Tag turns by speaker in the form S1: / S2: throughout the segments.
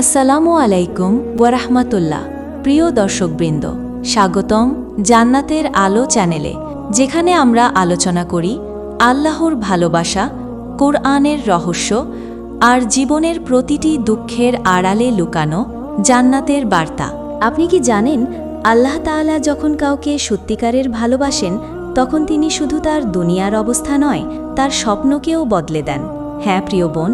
S1: আসসালামু আলাইকুম ওয়ারাহমাতুল্লাহ। প্রিয় দর্শকবৃন্দ, স্বাগতম জান্নাতের আলো চ্যানেলে, যেখানে আমরা আলোচনা করি আল্লাহর ভালোবাসা, কোরআনের রহস্য আর জীবনের প্রতিটি দুঃখের আড়ালে লুকানো জান্নাতের বার্তা। আপনি কি জানেন, আল্লাহ তাআলা যখন কাউকে সত্যিকারের ভালোবাসেন, তখন তিনি শুধু তার দুনিয়ার অবস্থা নয়, তার স্বপ্নকেও বদলে দেন। হ্যাঁ প্রিয় বোন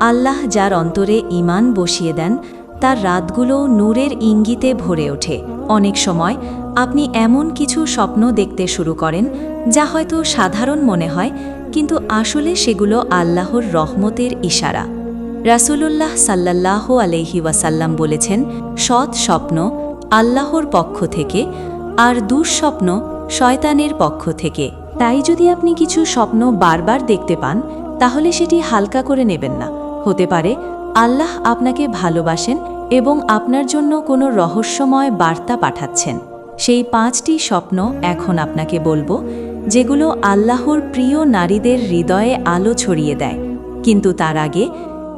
S1: আল্লাহ যার অন্তরে ইমান বসিয়ে দেন, তার রাতগুলো নূরের ইঙ্গিতে ভরে ওঠে। অনেক সময় আপনি এমন কিছু স্বপ্ন দেখতে শুরু করেন, যা হয়তো সাধারণ মনে হয়, কিন্তু আসলে সেগুলো আল্লাহর রহমতের ইশারা। রাসূলুল্লাহ সাল্লাল্লাহ আলহি ওয়াসাল্লাম বলেছেন, সৎ স্বপ্ন আল্লাহর পক্ষ থেকে, আর দুঃস্বপ্ন শয়তানের পক্ষ থেকে। তাই যদি আপনি কিছু স্বপ্ন বারবার দেখতে পান, তাহলে সেটি হালকা করে নেবেন না। হতে পারে, আল্লাহ আপনাকে ভালোবাসেন এবং আপনার জন্য কোনো রহস্যময় বার্তা পাঠাচ্ছেন। সেই পাঁচটি স্বপ্ন এখন আপনাকে বলব, যেগুলো আল্লাহর প্রিয় নারীদের হৃদয়ে আলো ছড়িয়ে দেয়। কিন্তু তার আগে,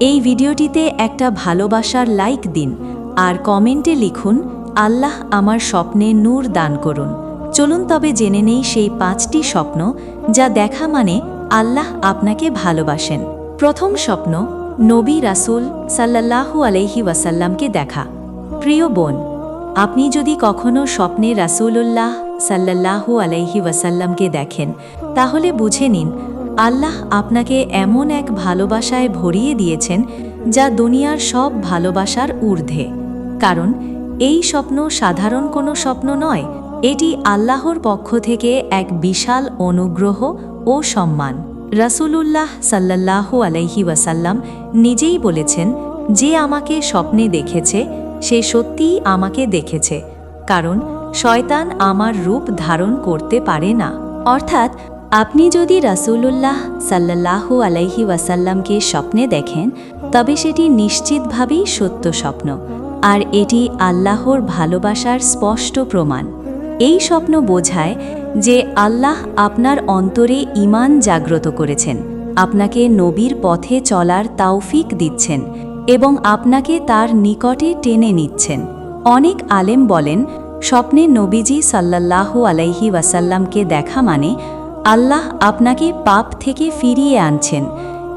S1: এই ভিডিওটিতে একটা ভালোবাসার লাইক দিন আর কমেন্টে লিখুন, আল্লাহ আমার স্বপ্নে নূর দান করুন। চলুন তবে জেনে নেই সেই পাঁচটি স্বপ্ন, যা দেখা মানে আল্লাহ আপনাকে ভালোবাসেন। প্রথম স্বপ্ন নবী রাসূল সাল্লাল্লাহু আলাইহি ওয়াসাল্লামকে দেখা। প্রিয় বোন, আপনি যদি কখনও স্বপ্নে রাসূলুল্লাহ সাল্লাল্লাহু আলাইহি ওয়াসাল্লামকে দেখেন, তাহলে বুঝে নিন, আল্লাহ আপনাকে এমন এক ভালোবাসায় ভরিয়ে দিয়েছেন, যা দুনিয়ার সব ভালোবাসার ঊর্ধ্বে। কারণ, এই স্বপ্ন সাধারণ কোনো স্বপ্ন নয়, এটি আল্লাহর পক্ষ থেকে এক বিশাল অনুগ্রহ ও সম্মান। রাসূলুল্লাহ সাল্লাল্লাহু আলাইহি ওয়াসাল্লাম নিজেই বলেছেন, যে আমাকে স্বপ্নে দেখেছে, সে সত্যিই আমাকে দেখেছে, কারণ শয়তান আমার রূপ ধারণ করতে পারে না। অর্থাৎ, আপনি যদি রাসূলুল্লাহ সাল্লাল্লাহু আলাইহি ওয়াসাল্লামকে স্বপ্নে দেখেন, তবে সেটি নিশ্চিতভাবেই সত্য স্বপ্ন, আর এটি আল্লাহর ভালোবাসার স্পষ্ট প্রমাণ। এই স্বপ্ন বোঝায় যে আল্লাহ আপনার অন্তরে ইমান জাগ্রত করেছেন। আপনাকে নবীর পথে চলার তাওফিক দিচ্ছেন এবং আপনাকে তার নিকটে টেনে নিচ্ছেন। অনেক আলেম বলেন, স্বপ্নে নবীজি সাল্লাল্লাহু আলাইহি ওয়াসাল্লামকে দেখা মানে আল্লাহ আপনাকে পাপ থেকে ফিরিয়ে আনছেন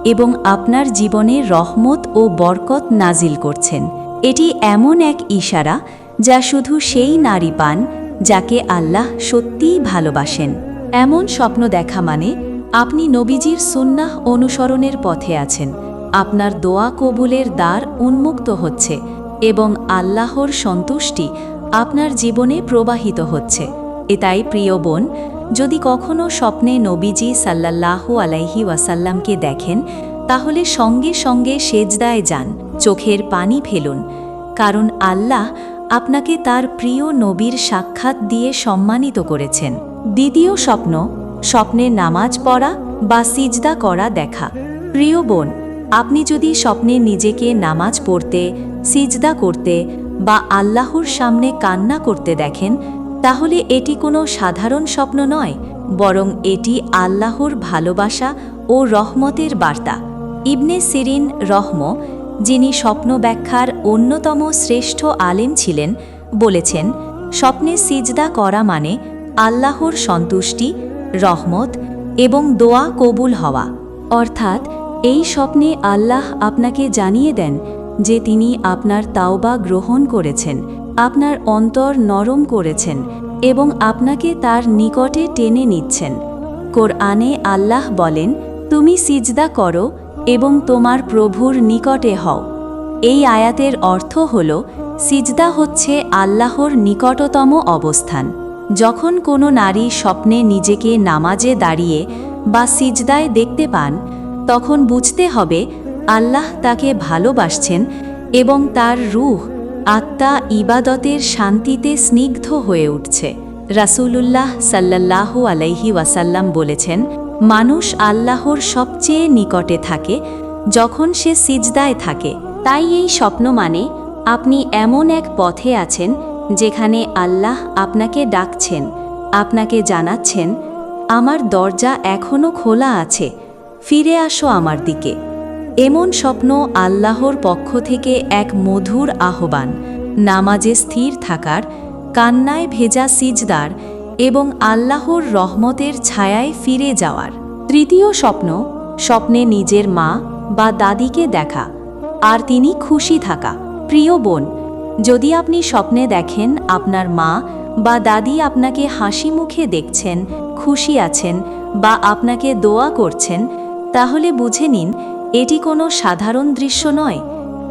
S1: এবং আপনার জীবনে রহমত ও বরকত নাজিল করছেন। এটি এমন এক ইশারা যা শুধু সেই নারী পান যাকে আল্লাহ সত্যিই ভালোবাসেন। এমন স্বপ্ন দেখা মানে আপনি নবীজির সুন্নাহ অনুসরণের পথে আছেন। আপনার দোয়া কবুলের দ্বার উন্মুক্ত হচ্ছে এবং আল্লাহর সন্তুষ্টি আপনার জীবনে প্রবাহিত হচ্ছে। এটাই প্রিয় বোন, যদি কখনও স্বপ্নে নবীজি সাল্লাল্লাহু আলাইহি ওয়াসাল্লামকে দেখেন, তাহলে সঙ্গে সঙ্গে সেজদায় যান, চোখের পানি ফেলুন। কারণ আল্লাহ আপনাকে তার প্রিয় নবীর সাক্ষাৎ দিয়ে সম্মানিত করেছেন। দ্বিতীয় স্বপ্ন, স্বপ্নে নামাজ পড়া বা সিজদা করা দেখা। প্রিয় বোন, আপনি যদি স্বপ্নে নিজেকে নামাজ পড়তে, সিজদা করতে বা আল্লাহর সামনে কান্না করতে দেখেন, তাহলে এটি কোনো সাধারণ স্বপ্ন নয়, বরং এটি আল্লাহর ভালোবাসা ও রহমতের বার্তা। ইবনে সিরিন রহম যিনি স্বপ্ন ব্যাখ্যার অন্যতম শ্রেষ্ঠ আলেম ছিলেন, বলেছেন, স্বপ্নে সিজদা করা মানে আল্লাহর সন্তুষ্টি, রহমত এবং দোয়া কবুল হওয়া। অর্থাৎ, এই স্বপ্নে আল্লাহ আপনাকে জানিয়ে দেন যে তিনি আপনার তাওবা গ্রহণ করেছেন, আপনার অন্তর নরম করেছেন এবং আপনাকে তার নিকটে টেনে নিচ্ছেন। কোরআনে আল্লাহ বলেন, তুমি সিজদা করো এবং তোমার প্রভুর নিকটে হও। এই আয়াতের অর্থ হল, সিজদা হচ্ছে আল্লাহর নিকটতম অবস্থান। যখন কোনো নারী স্বপ্নে নিজেকে নামাজে দাঁড়িয়ে বা সিজদায় দেখতে পান, তখন বুঝতে হবে আল্লাহ তাকে ভালোবাসছেন এবং তার রূহ, আত্মা ইবাদতের শান্তিতে স্নিগ্ধ হয়ে উঠছে। রাসূলুল্লাহ সাল্লাল্লাহু আলাইহি ওয়াসাল্লাম বলেছেন মানুষ আল্লাহর সবচেয়ে নিকটে থাকে, যখন সে সিজদায় থাকে। তাই এই স্বপ্ন মানে আপনি এমন এক পথে আছেন, যেখানে আল্লাহ আপনাকে ডাকছেন, আপনাকে জানাচ্ছেন, আমার দরজা এখনও খোলা আছে, ফিরে আসো আমার দিকে। এমন স্বপ্ন আল্লাহর পক্ষ থেকে এক মধুর আহ্বান। নামাজে স্থির থাকার, কান্নায় ভেজা সিজদার এবং আল্লাহর রহমতের ছায়ায় ফিরে যাওয়ার। তৃতীয় স্বপ্ন, স্বপ্নে নিজের মা বা দাদিকে দেখা, আর তিনি খুশি থাকা। প্রিয় বোন, যদি আপনি স্বপ্নে দেখেন আপনার মা বা দাদি আপনাকে হাসি মুখে দেখছেন, খুশি আছেন বা আপনাকে দোয়া করছেন, তাহলে বুঝে নিন, এটি কোনো সাধারণ দৃশ্য নয়।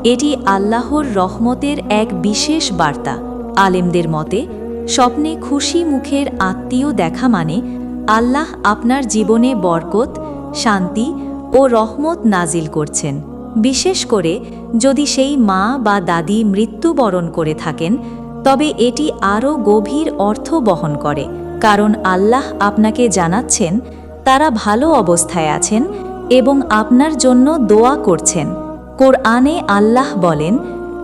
S1: এটি আল্লাহর রহমতের এক বিশেষ বার্তা। আলেমদের মতে স্বপ্নে খুশি মুখের আত্মীয় দেখা মানে আল্লাহ আপনার জীবনে বরকত, শান্তি ও রহমত নাজিল করছেন। বিশেষ করে যদি সেই মা বা দাদি মৃত্যুবরণ করে থাকেন, তবে এটি আরও গভীর অর্থ বহন করে। কারণ আল্লাহ আপনাকে জানাচ্ছেন, তারা ভালো অবস্থায় আছেন এবং আপনার জন্য দোয়া করছেন। কোরআনে আল্লাহ বলেন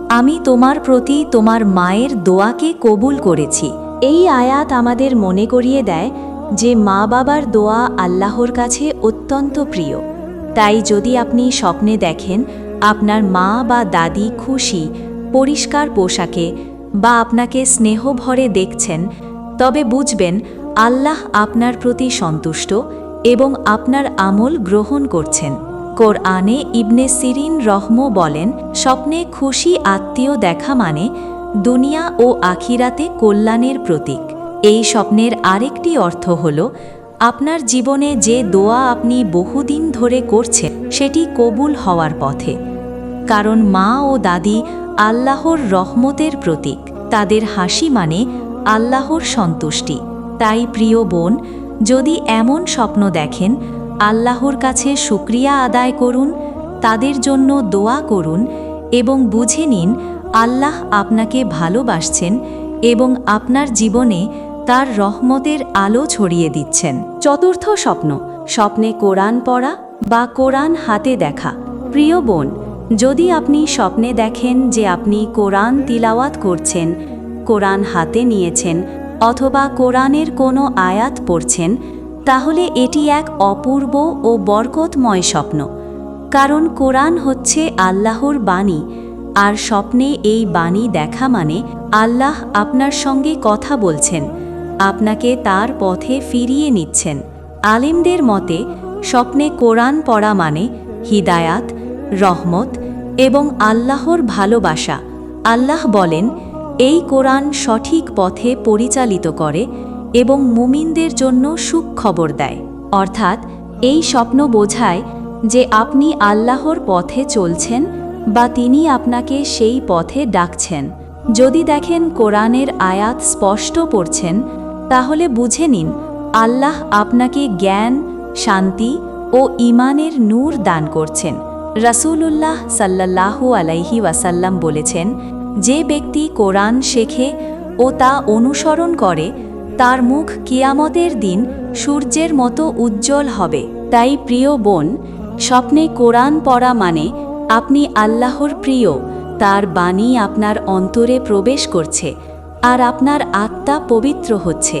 S1: আমি তোমার প্রতি তোমার মায়ের দোয়াকে কবুল করেছি। এই আয়াত আমাদের মনে করিয়ে দেয় যে মা বাবার দোয়া আল্লাহর কাছে অত্যন্ত প্রিয়। তাই যদি আপনি স্বপ্নে দেখেন আপনার মা বা দাদি খুশি, পরিষ্কার পোশাকে বা আপনাকে স্নেহভরে দেখছেন, তবে বুঝবেন আল্লাহ আপনার প্রতি সন্তুষ্ট এবং আপনার আমল গ্রহণ করছেন। কোরআনে ইবনে সিরিন রহম বলেন, স্বপ্নে খুশি আত্মীয় দেখা মানে দুনিয়া ও আখিরাতে কল্যাণের প্রতীক। এই স্বপ্নের আরেকটি অর্থ হল, আপনার জীবনে যে দোয়া আপনি বহুদিন ধরে করছেন, সেটি কবুল হওয়ার পথে। কারণ মা ও দাদি আল্লাহর রহমতের প্রতীক, তাদের হাসি মানে আল্লাহর সন্তুষ্টি। তাই প্রিয় বোন, যদি এমন স্বপ্ন দেখেন আল্লাহর কাছে শুক্রিয়া আদায় করুন, তাদের জন্য দোয়া করুন এবং বুঝে নিন, আল্লাহ আপনাকে ভালোবাসছেন এবং আপনার জীবনে তার রহমতের আলো ছড়িয়ে দিচ্ছেন। চতুর্থ স্বপ্ন, স্বপ্নে কোরআন পড়া বা কোরআন হাতে দেখা। প্রিয় বোন, যদি আপনি স্বপ্নে দেখেন যে আপনি কোরআন তিলাওয়াত করছেন, কোরআন হাতে নিয়েছেন অথবা কোরআনের কোনো আয়াত পড়ছেন তাহলে এটি এক অপূর্ব ও বরকতময় স্বপ্ন। কারণ কোরআন হচ্ছে আল্লাহর বাণী, আর স্বপ্নে এই বাণী দেখা মানে আল্লাহ আপনার সঙ্গে কথা বলছেন, আপনাকে তার পথে ফিরিয়ে নিচ্ছেন। আলেমদের মতে, স্বপ্নে কোরআন পড়া মানে হিদায়াত, রহমত এবং আল্লাহর ভালোবাসা। আল্লাহ বলেন, এই কোরআন সঠিক পথে পরিচালিত করে এবং মুমিনদের জন্য সুখবর দেয়। অর্থাৎ, এই স্বপ্ন বোঝায় যে আপনি আল্লাহর পথে চলছেন বা তিনি আপনাকে সেই পথে ডাকছেন। যদি দেখেন কোরআনের আয়াত স্পষ্ট পড়ছেন, তাহলে বুঝে নিন, আল্লাহ আপনাকে জ্ঞান, শান্তি ও ইমানের নূর দান করছেন। রাসূলুল্লাহ সাল্লাল্লাহু আলাইহি ওয়াসাল্লাম বলেছেন, যে ব্যক্তি কোরআন শেখে ও তা অনুসরণ করে তার মুখ কিয়ামতের দিন সূর্যের মতো উজ্জ্বল হবে। তাই প্রিয় বোন, স্বপ্নে কোরআন পড়া মানে আপনি আল্লাহর প্রিয়, তার বাণী আপনার অন্তরে প্রবেশ করছে আর আপনার আত্মা পবিত্র হচ্ছে।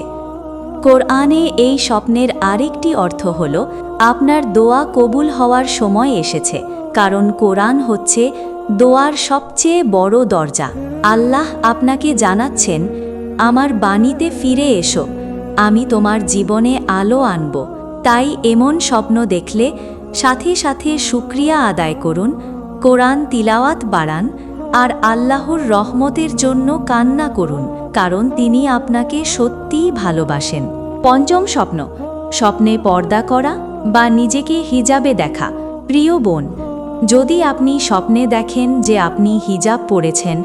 S1: কোরআনে এই স্বপ্নের আরেকটি অর্থ হল, আপনার দোয়া কবুল হওয়ার সময় এসেছে, কারণ কোরআন হচ্ছে দোয়ার সবচেয়ে বড় দরজা। আল্লাহ আপনাকে জানাচ্ছেন আমার বাণীতে ফিরে এসো, আমি তোমার জীবনে আলো আনব। তাই এমন স্বপ্ন দেখলে সাথে সাথে শুক্রিয়া আদায় করুন, কোরআন তিলাওয়াত বাড়ান, আর আল্লাহর রহমতের জন্য কান্না করুন, কারণ তিনি আপনাকে সত্যিই ভালোবাসেন। পঞ্চম স্বপ্ন, স্বপ্নে পর্দা করা বা নিজেকে হিজাবে দেখা। প্রিয় বোন, যদি আপনি স্বপ্নে দেখেন যে আপনি হিজাব পরেছেন,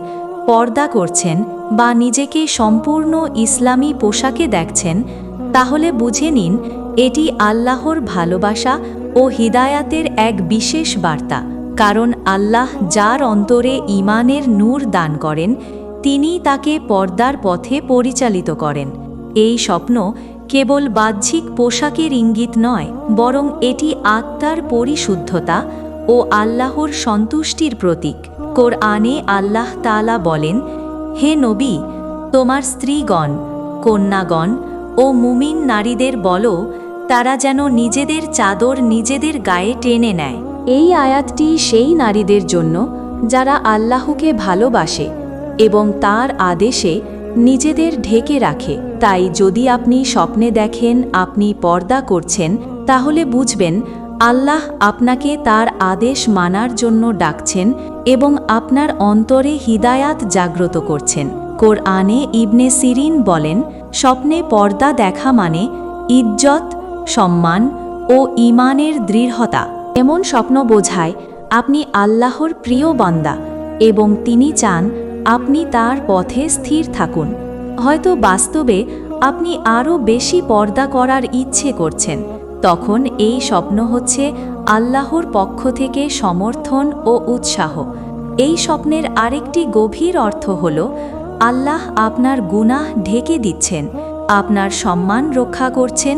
S1: পর্দা করছেন বা নিজেকে সম্পূর্ণ ইসলামী পোশাকে দেখছেন, তাহলে বুঝে নিন এটি আল্লাহর ভালোবাসা ও হিদায়াতের এক বিশেষ বার্তা। কারণ আল্লাহ যার অন্তরে ইমানের নূর দান করেন, তিনি তাকে পর্দার পথে পরিচালিত করেন। এই স্বপ্ন কেবল বাহ্যিক পোশাকের ইঙ্গিত নয়, বরং এটি আত্মার পরিশুদ্ধতা ও আল্লাহর সন্তুষ্টির প্রতীক। কোরআনে আল্লাহ তালা বলেন হে নবী, তোমার স্ত্রীগণ, কন্যাগণ ও মুমিন নারীদের বলো, তারা যেন নিজেদের চাদর নিজেদের গায়ে টেনে নেয়। এই আয়াতটি সেই নারীদের জন্য, যারা আল্লাহকে ভালোবাসে এবং তার আদেশে নিজেদের ঢেকে রাখে। তাই যদি আপনি স্বপ্নে দেখেন, আপনি পর্দা করছেন, তাহলে বুঝবেন আল্লাহ আপনাকে তার আদেশ মানার জন্য ডাকছেন এবং আপনার অন্তরে হিদায়াত জাগ্রত করছেন। কোরআনে ইবনে সিরিন বলেন, স্বপ্নে পর্দা দেখা মানে ইজ্জত, সম্মান ও ইমানের দৃঢ়তা। এমন স্বপ্ন বোঝায়, আপনি আল্লাহর প্রিয় বান্দা এবং তিনি চান আপনি তার পথে স্থির থাকুন। হয়তো বাস্তবে আপনি আরও বেশি পর্দা করার ইচ্ছে করছেন। তখন এই স্বপ্ন হচ্ছে আল্লাহর পক্ষ থেকে সমর্থন ও উৎসাহ। এই স্বপ্নের আরেকটি গভীর অর্থ হল, আল্লাহ আপনার গুনাহ ঢেকে দিচ্ছেন, আপনার সম্মান রক্ষা করছেন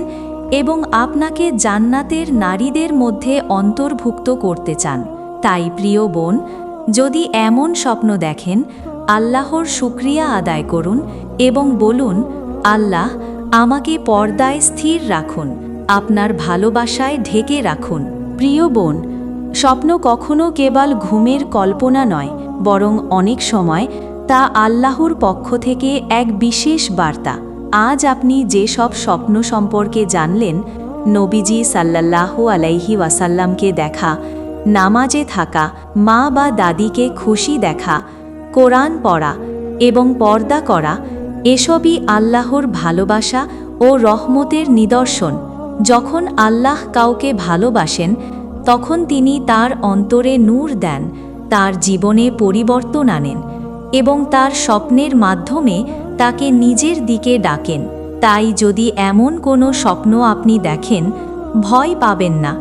S1: এবং আপনাকে জান্নাতের নারীদের মধ্যে অন্তর্ভুক্ত করতে চান। তাই প্রিয় বোন, যদি এমন স্বপ্ন দেখেন, আল্লাহর শুক্রিয়া আদায় করুন এবং বলুন, আল্লাহ, আমাকে পর্দায় স্থির রাখুন। আপনার ভালোবাসায় ঢেকে রাখুন। প্রিয় বোন, স্বপ্ন কখনো কেবল ঘুমের কল্পনা নয়, বরং অনেক সময় তা আল্লাহর পক্ষ থেকে এক বিশেষ বার্তা। আজ আপনি যেসব স্বপ্ন সম্পর্কে জানলেন, নবীজি সাল্লাল্লাহু আলাইহি ওয়াসাল্লামকে দেখা, নামাজে থাকা, মা বা দাদিকে খুশি দেখা, কোরআন পড়া এবং পর্দা করা, এসবই আল্লাহর ভালোবাসা ও রহমতের নিদর্শন। যখন আল্লাহ কাউকে ভালোবাসেন, তখন তিনি তার অন্তরে নূর দেন, তার জীবনে পরিবর্তন আনেন এবং তার স্বপ্নের মাধ্যমে তাকে নিজের দিকে ডাকেন। তাই যদি এমন কোনো স্বপ্ন আপনি দেখেন, ভয় পাবেন না,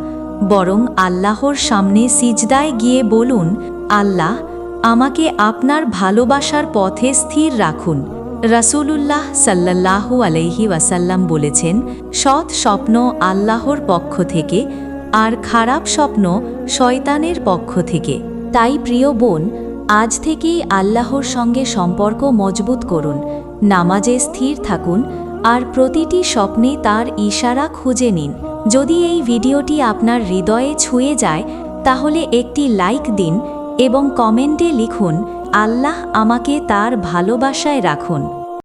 S1: বরং আল্লাহর সামনে সিজদায় গিয়ে বলুন, আল্লাহ, আমাকে আপনার ভালোবাসার পথে স্থির রাখুন। রাসূলুল্লাহ সাল্লাল্লাহু আলাইহি ওয়াসাল্লাম বলেছেন, সৎ স্বপ্ন আল্লাহর পক্ষ থেকে আর খারাপ স্বপ্ন শয়তানের পক্ষ থেকে। তাই প্রিয় বোন, আজ থেকেই আল্লাহর সঙ্গে সম্পর্ক মজবুত করুন, নামাজে স্থির থাকুন আর প্রতিটি স্বপ্নে তার ইশারা খুঁজে নিন। যদি এই ভিডিওটি আপনার হৃদয়ে ছুঁয়ে যায়, তাহলে একটি লাইক দিন এবং কমেন্টে লিখুন আল্লাহ আমাকে তার ভালোবাসায় রাখুন।